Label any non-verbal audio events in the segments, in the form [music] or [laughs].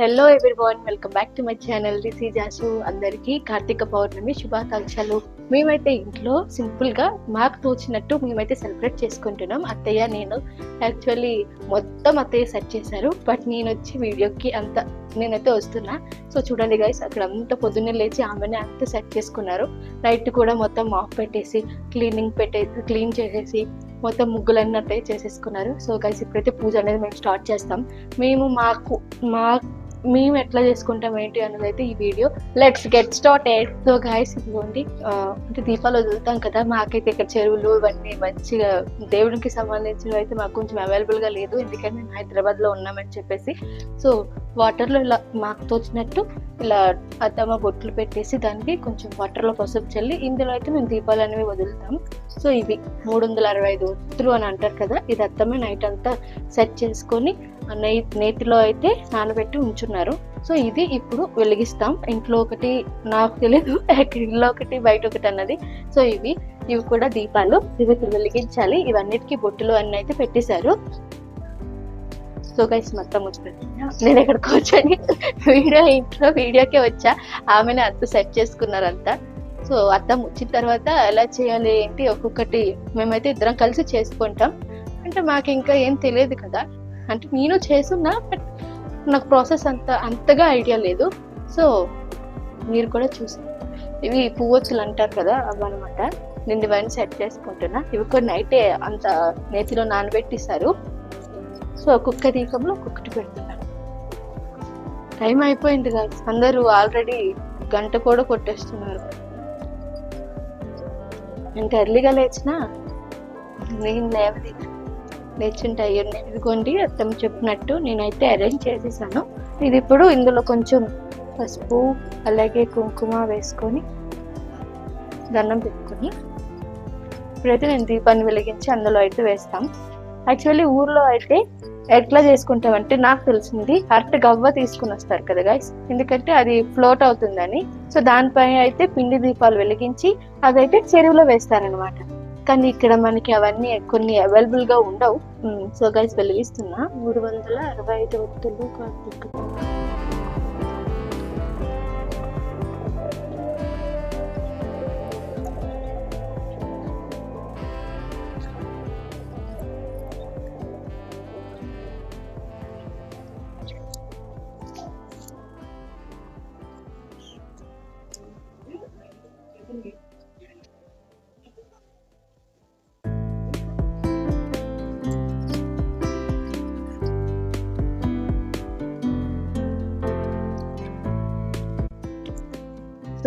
Hello everyone welcome back to my channel this ఈ జాసు అందరికీ కార్తీక పౌర్ణమి శుభాకాంక్షలు. మేమైతే ఇంట్లో సింపుల్గా మాకు తోచినట్టు మేమైతే సెలబ్రేట్ చేసుకుంటున్నాం. అత్తయ్య నేను యాక్చువల్లీ మొత్తం అత్తయ్య సెట్ చేశారు. బట్ నేను వచ్చి వీడియోకి అంత నేనైతే వస్తున్నా. సో చూడండి గైస్ అక్కడ అంత పొద్దున్నే లేచి ఆమెనే అంత సెట్ చేసుకున్నారు. నైట్ కూడా మొత్తం ఆఫ్ పెట్టేసి క్లీనింగ్ పెట్టే క్లీన్ చేసేసి మొత్తం ముగ్గులన్నట్టే చేసేసుకున్నారు. సో గైస్ ఇప్పుడైతే పూజ అనేది మేము స్టార్ట్ చేస్తాం. మేము మాకు మాకు మేము ఎట్లా చేసుకుంటాం ఏంటి అన్నది అయితే ఈ video. Let's get started so guys ఇదిగోండి. అంటే దీపాలు వదులుతాం కదా మాకైతే ఇక్కడ చెరువులు ఇవన్నీ మంచిగా దేవుడికి సంబంధించినవి అయితే మాకు కొంచెం అవైలబుల్గా గా లేదు. ఎందుకంటే మేము హైదరాబాద్లో ఉన్నామని చెప్పేసి. సో వాటర్లో ఇలా మాకు తోచినట్టు ఇలా అద్దమ్మ బొట్లు పెట్టేసి దానికి కొంచెం వాటర్లో పసుపు చల్లి ఇందులో అయితే మేము దీపాలు అనేవి వదులుతాం. సో ఇవి మూడు వందల అరవై ఐదు ఒత్తులు అని అంటారు కదా ఇది అత్తమే నైట్ అంతా సెట్ చేసుకొని నెయ్యి నేతిలో అయితే నానబెట్టి ఉంచున్నారు. సో ఇది ఇప్పుడు వెలిగిస్తాం. ఇంట్లో ఒకటి నాకు తెలియదు [laughs] ఇంట్లో ఒకటి బయట ఒకటి అన్నది. సో ఇవి ఇవి కూడా దీపాలు. ఇవి వెలిగించాలి. ఇవన్నిటికీ బొట్టులు అన్ని అయితే పెట్టేశారు. సో గైస్ మొత్తం వచ్చింది నేను ఇక్కడ కూర్చొని వీడియో ఇంట్లో వీడియోకే వచ్చా. ఆమెనే అంత సెట్ చేసుకున్నారంతా. సో అర్థం వచ్చిన తర్వాత ఎలా చేయాలి ఏంటి ఒక్కొక్కటి మేమైతే ఇద్దరం కలిసి చేసుకుంటాం. అంటే మాకు ఇంకా ఏం తెలియదు కదా. అంటే నేను చేస్తున్నా బట్ నాకు ప్రాసెస్ అంత అంతగా ఐడియా లేదు. సో మీరు కూడా చూసి ఇవి పువ్వొచ్చులు అంటారు కదా అవన్నమాట. నేను ఇవన్నీ సెట్ చేసుకుంటున్నా. ఇవి కూడా నైటే అంత నేతిలో నానబెట్టిస్తారు. సో ఒక్కొక్క దీపంలో ఒక్కొక్కటి పెడుతున్నాను టైం అయిపోయింది కదా అందరూ ఆల్రెడీ గంట కూడా కొట్టేస్తున్నారు. ఎంత ఎర్లీగా లేచినా నేను లేవది లేచుంటే అయ్యండి ఇదిగోండి అర్థం చెప్పినట్టు నేనైతే అరేంజ్ చేసేసాను. ఇది ఇప్పుడు ఇందులో కొంచెం పసుపు అలాగే కుంకుమ వేసుకొని దండం పెట్టుకొని ఇప్పుడైతే నేను దీపాన్ని వెలిగించి అందులో అయితే వేస్తాం. యాక్చువల్లీ ఊర్లో అయితే ఎట్లా చేసుకుంటామంటే నాకు తెలిసింది అరటి గవ్వ తీసుకుని వస్తారు కదా గైస్ ఎందుకంటే అది ఫ్లోట్ అవుతుందని. సో దానిపై అయితే పిండి దీపాలు వెలిగించి అదైతే చెరువులో వేస్తారనమాట కానీ ఇక్కడ మనకి అవన్నీ కొన్ని అవైలబుల్గా ఉండవు. సో గైస్ వెలిగిస్తున్నా మూడు వందల అరవై ఐదు ఒత్తులు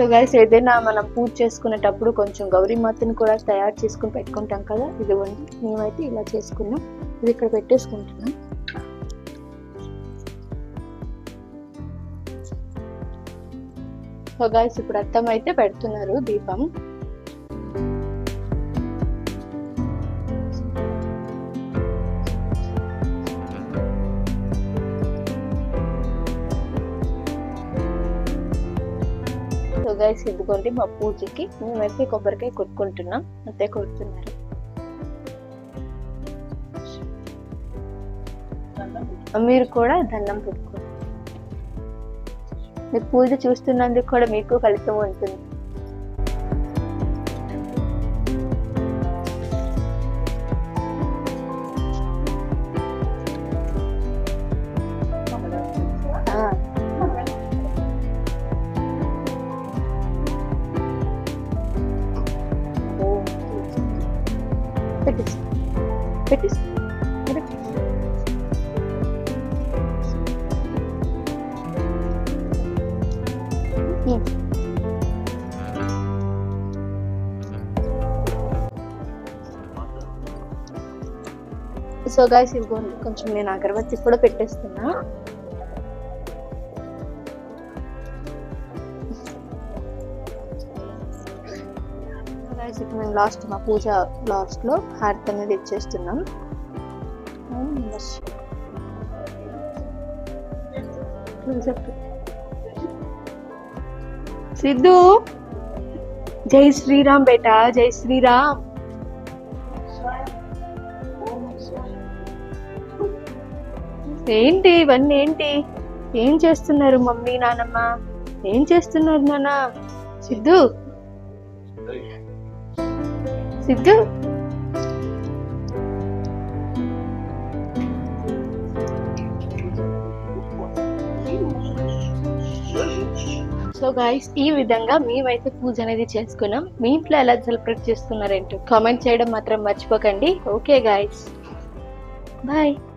సో గైస్ ఏదైనా మనం పూజ చేసుకునేటప్పుడు కొంచెం గౌరీ మాతని కూడా తయారు చేసుకుని పెట్టుకుంటాం కదా ఇదిగోండి మేమైతే ఇలా చేసుకున్నాం. ఇది ఇక్కడ పెట్టేసుకుంటున్నాం. సో గైస్ ఇప్పుడు అర్థం అయితే పెడుతున్నారు దీపం. గైస్ ఇదిగోండి మా పూజకి. మేమైతే కొబ్బరికాయ కొట్టుకుంటున్నాం. అంతే కొడుతున్నారు. మీరు కూడా దండం పెట్టుకోండి. మీ పూజ చూస్తున్నందుకు కూడా మీకు ఫలితం ఉంటుంది. పెట్టేసి. పెట్టేసి. సో గాయస్ ఇవ్వండి కొంచెం నేను అగరబత్తి కూడా పెట్టేస్తున్నా. గాయస్ మేము లాస్ట్ మా పూజ లాస్ట్లో హారతి అనేది ఇచ్చేస్తున్నాం. సిద్ధు! జై శ్రీరామ్ బేటా జై శ్రీరామ్. ఏంటి ఇవన్నీ ఏంటి? ఏం చేస్తున్నారు మమ్మీ నానమ్మ? ఏం చేస్తున్నారు నాన్న సిద్ధు సిద్ధు? సో గాయస్ ఈ విధంగా మేమైతే పూజ అనేది చేసుకున్నాం. మీ ఇంట్లో ఎలా సెలబ్రేట్ చేస్తున్నారేంటో కామెంట్ చేయడం మాత్రం మర్చిపోకండి. Okay guys bye